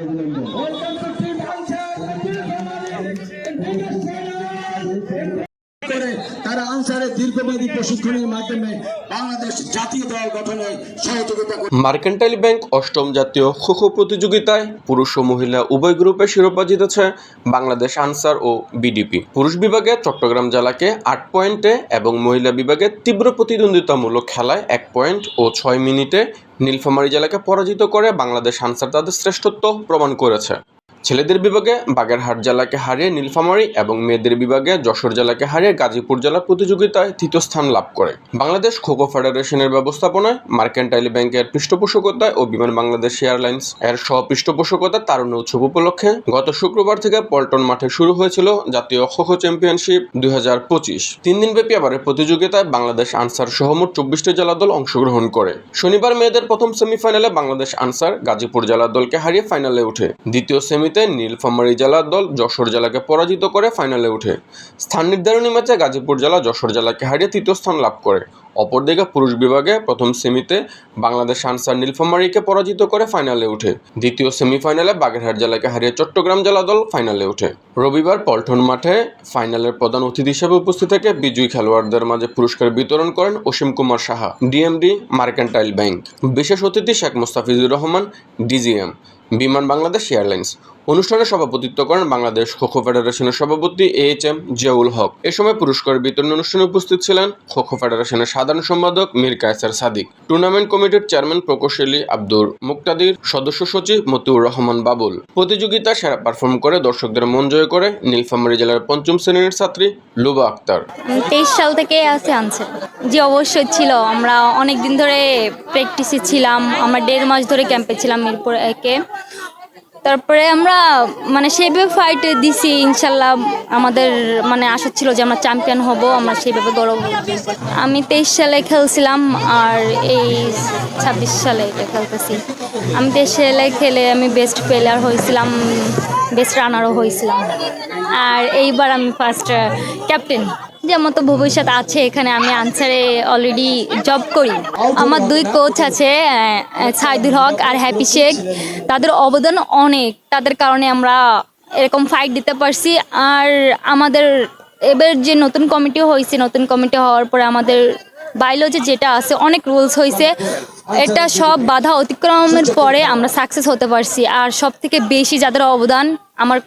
en el mercantile bank অষ্টম জাতীয় খো খো প্রতিযোগিতায় পুরুষ ও মহিলা উভয় গ্রুপে শিরোপা জিতেছে বাংলাদেশ আনসার ও বিডিপি। পুরুষ বিভাগে চট্টগ্রাম জেলাকে আট পয়েন্টে এবং মহিলা বিভাগে তীব্র প্রতিদ্বন্দ্বিতামূলক খেলায় এক পয়েন্ট ও ছয় মিনিটে নীলফামারী জেলাকে পরাজিত করে বাংলাদেশ আনসার তাদের শ্রেষ্ঠত্ব প্রমাণ করেছে। ছেলেদের বিভাগে বাগেরহাট জেলাকে হারিয়ে নীলফামারী এবং মেয়েদের বিভাগে যশোর জেলাকে হারিয়ে গাজীপুর জেলা প্রতিযোগিতায় তৃতীয় স্থান লাভ করে। বাংলাদেশ খোখো ফেডারেশনের ব্যবস্থাপনায় মার্কেন্টাইল ব্যাংকের পৃষ্ঠপোষকতায় ও বিমান বাংলাদেশ এয়ারলাইন্স এর সহ পৃষ্ঠপোষকতায় তারুণ্য উৎসব উপলক্ষে গত শুক্রবার থেকে পল্টন মাঠে শুরু হয়েছিল জাতীয় খোখো চ্যাম্পিয়নশিপ দুই হাজার পঁচিশ। তিন দিনব্যাপী আবার প্রতিযোগিতায় বাংলাদেশ আনসার সহ মোট চব্বিশটি জেলা দল অংশগ্রহণ করে। শনিবার মেয়েদের প্রথম সেমিফাইনালে বাংলাদেশ আনসার গাজীপুর জেলা দলকে হারিয়ে ফাইনালে ওঠে। দ্বিতীয় সেমিতে নীলফামারী জেলার দল যশোর জেলাকে পরাজিত করে ফাইনালে ওঠে স্থান নির্ধারণী ম্যাচে গাজীপুর জেলা যশোর জেলাকে হারিয়ে তৃতীয় স্থান লাভ করে অপরদিকে পুরুষ বিভাগে প্রথম সেমিতে বাংলাদেশ আনসার নীলফামারীকে পরাজিত করে ফাইনালে ওঠে দ্বিতীয় সেমিফাইনালে বাগেরহাট জেলাকে হারিয়ে চট্টগ্রাম জেলা দল ফাইনালে ওঠে রবিবার পল্টন মাঠে ফাইনালের প্রধান অতিথি হিসেবে উপস্থিত থেকে বিজয়ী খেলোয়াড়দের মাঝে পুরস্কার বিতরণ করেন Asim Kumar Saha DMD Mercantile Bank বিশেষ অতিথি শেখ মুস্তাফিজুর রহমান ডিজিএম বিমান বাংলাদেশ এয়ারলাইন্স। অনুষ্ঠানে সভাপতিত্ব করেন বাংলাদেশ খোখো ফেডারেশনের সভাপতি এইচ এম জিয়াউল হক। এ সময় পুরস্কার বিতরণ অনুষ্ঠানে উপস্থিত ছিলেন খোখো ফেডারেশনের সাধারণ সম্পাদক মীর কায়সার সাদিক, টুর্নামেন্ট কমিটির চেয়ারম্যান প্রকৌশলী আব্দুর মুক্তাদির, সদস্য সচিব মতিউর রহমান বাবুল। প্রতিযোগিতা সেরা পারফর্ম করে দর্শকদের মন জয় করে নীলফামারী জেলার পঞ্চম শ্রেণির ছাত্রী লুবা আক্তার। তেইশ সাল থেকে আছে আনছে। জি, অবশ্যই ছিল। আমরা অনেক দিন ধরে প্র্যাকটিসে ছিলাম। আমরা দেড় মাস ধরে ক্যাম্পে ছিলাম মিরপুর একে তারপরে আমরা মানে সেভাবে ফাইট দিছি, ইনশাল্লাহ আমাদের মানে আশা ছিল যে আমরা চ্যাম্পিয়ন হব, আমরা সেইভাবে গৌরব আমি তেইশ সালে খেলছিলাম আর এই ছাব্বিশ সালে এটা খেলতেছি। আমি তেইশ সালে খেলে আমি বেস্ট প্লেয়ার হয়েছিলাম বেস্ট রানারও হয়েছিলাম। আর এইবার আমি ফার্স্ট ক্যাপ্টেন যেমন তো ভবিষ্যৎ আছে, এখানে আমি আনসারে অলরেডি জব করি। আমার দুই কোচ আছে সাইদুল হক আর হ্যাপি শেখ। তাদের অবদান অনেক। তাদের কারণে আমরা এরকম ফাইট দিতে পারছি। আর আমাদের এবার যে নতুন কমিটি হয়েছে, নতুন কমিটি হওয়ার পরে আমাদের বায়োলজি যেটা আছে, অনেক রুলস হয়েছে এটা সব বাধা অতিক্রমের পরে আমরা সাকসেস হতে পারছি। আর সব থেকে বেশি যাদের অবদান, আমার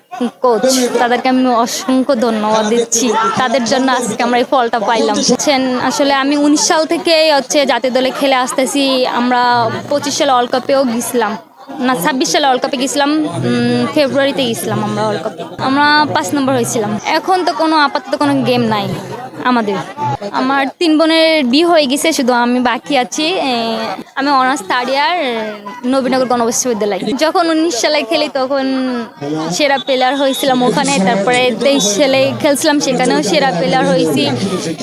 কোচ তাদেরকে আমি অসংখ্য ধন্যবাদ দিচ্ছি। তাদের জন্য আজকে আমরা এই ফলটা পাইলাম। বুঝছেন? আসলে আমি উনিশ সাল থেকে হচ্ছে জাতীয় দলে খেলে আসতেছি। আমরা পঁচিশ সালে ওয়ার্ল্ড কাপেও গেছিলাম। না, ছাব্বিশ সালে ওয়ার্ল্ড কাপে গেছিলাম। ফেব্রুয়ারিতে গেছিলাম আমরা ওয়ার্ল্ড কাপে আমরা পাঁচ নম্বর হয়েছিলাম। এখন তো কোনো আপাতত কোনো গেম নাই। আমাদের। আমার তিন বোনের বিয়ে হয়ে গেছে, শুধু আমি বাকি আছি। আমি অনার্স থার্ড ইয়ার নবীনগর গণবিশ্ববিদ্যালয়। যখন উনিশ সালে খেলি, তখন সেরা প্লেয়ার হয়েছিলাম ওখানে। তারপরে তেইশ সালে খেলছিলাম সেখানেও সেরা প্লেয়ার হয়েছি।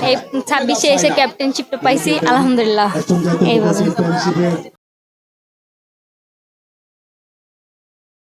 এই ছাব্বিশে এসে ক্যাপ্টেনশিপটা পাইছি, আলহামদুলিল্লাহ। এইভাবে।